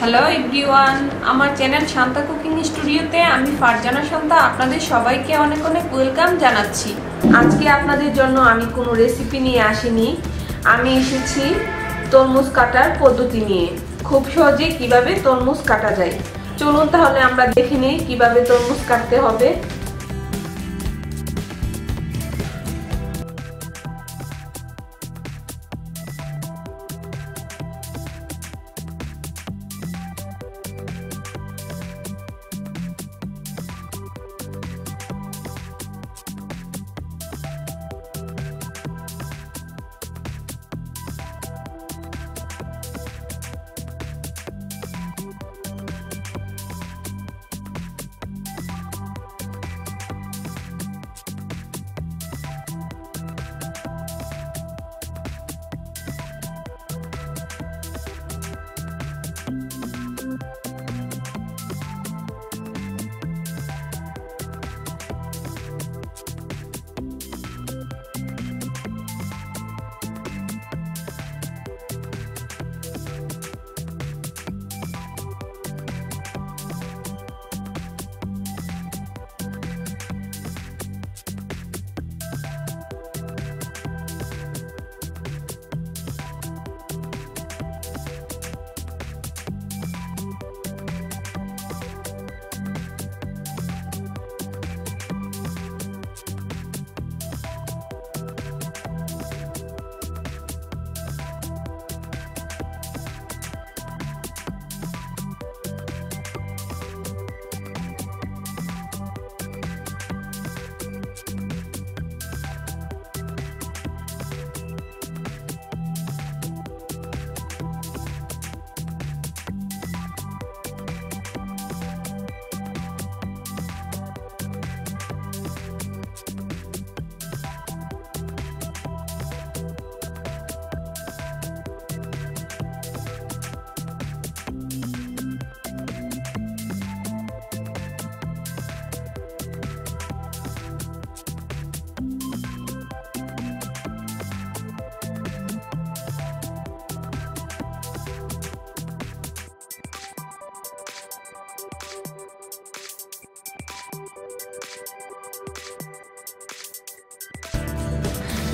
Hello everyone আমার channel Shanta cooking স্টুডিওতে আমি ফারজানা শান্তা, আপনাদের সবাইকে অনেক অনেক ওয়েলকাম জানাচ্ছি। আজকে আপনাদের জন্য আমি কোনো রেসিপি নিয়ে আসিনি। আমি এসেছি তরমুজ কাটার পদ্ধতি নিয়ে। খুব সহজে কীভাবে তরমুজ কাটা যায়। চলুন তাহলে আমরা দেখে নিই কীভাবে তরমুজ কাটতে হবে।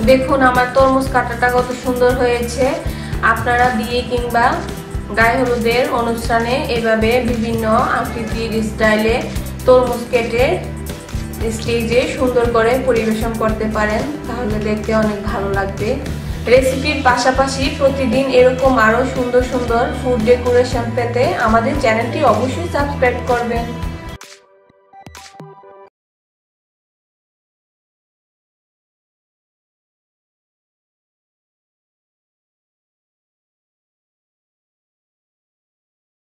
দেখুন, আমার তরমুজ কাটাটা কত সুন্দর হয়েছে। আপনারা বিয়ে কিংবা গায়ে হলুদের অনুষ্ঠানে এভাবে বিভিন্ন আকৃতির স্টাইলে তরমুজ কেটে স্টেজে সুন্দর করে পরিবেশন করতে পারেন, তাহলে দেখতে অনেক ভালো লাগবে। রেসিপির পাশাপাশি প্রতিদিন এরকম আরও সুন্দর সুন্দর ফুড ডেকোরেশন পেতে আমাদের চ্যানেলটি অবশ্যই সাবস্ক্রাইব করবেন।